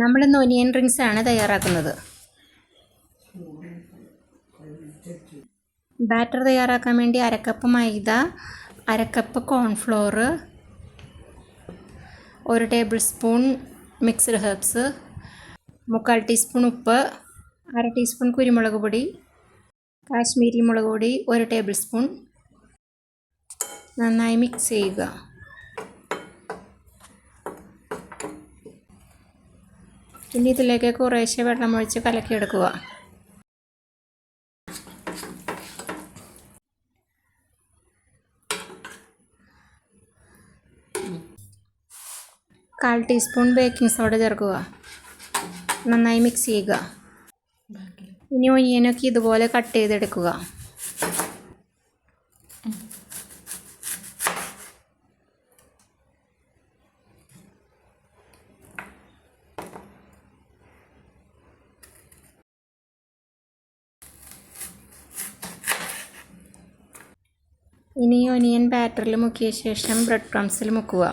നമ്മളിന്ന് onion rings ആണ് തയ്യാറാക്കുന്നത്. ബാറ്റർ തയ്യാറാക്കാൻ വേണ്ടി അരക്കപ്പ് മൈദ അരക്കപ്പ് കോൺഫ്ലോർ ഒരു ടേബിൾ സ്പൂൺ മിക്സ്ഡ് ഹെർബ്സ് മുക്കാൽ ടീസ്പൂൺ ഉപ്പ് അര ടീസ്പൂൺ കുരുമുളക് പൊടി കാശ്മീരി മുളക് പൊടി ഒരു ടേബിൾ സ്പൂൺ. നന്നായി മിക്സ് ചെയ്യുക. ഇനി ഇതിലേക്ക് കുറേശ്ശെ വെള്ളം വെള്ളമൊഴിച്ച് കലക്കിയെടുക്കുക. കാൽ ടീസ്പൂൺ ബേക്കിംഗ് സോഡ ചേർക്കുക. നന്നായി മിക്സ് ചെയ്യുക. ഇനി ഒനിയനൊക്കെ ഇതുപോലെ കട്ട് ചെയ്തെടുക്കുക. ഇനി ഒനിയൻ ബാറ്ററിൽ മുക്കിയ ശേഷം ബ്രെഡ് ക്രംസിൽ മുക്കുക.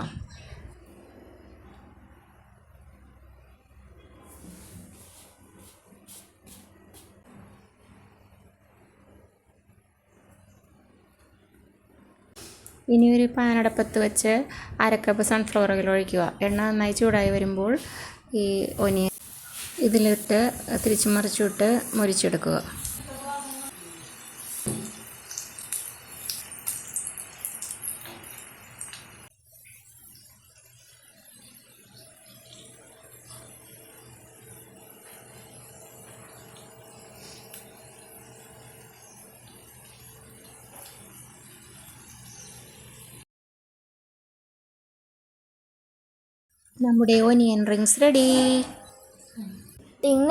ഇനി ഒരു പാനടപ്പത്ത് വെച്ച് അരക്കപ്പ് സൺഫ്ലവർ ഓയിൽ ഒഴിക്കുക. എണ്ണ നന്നായി ചൂടായി വരുമ്പോൾ ഈ ഒനിയൻ ഇതിലിട്ട് തിരിച്ചു മറിച്ചിട്ട് മുരിച്ചെടുക്കുക. നമ്മുടെ ഓനിയൻ റിങ്സ് റെഡി ടിങ്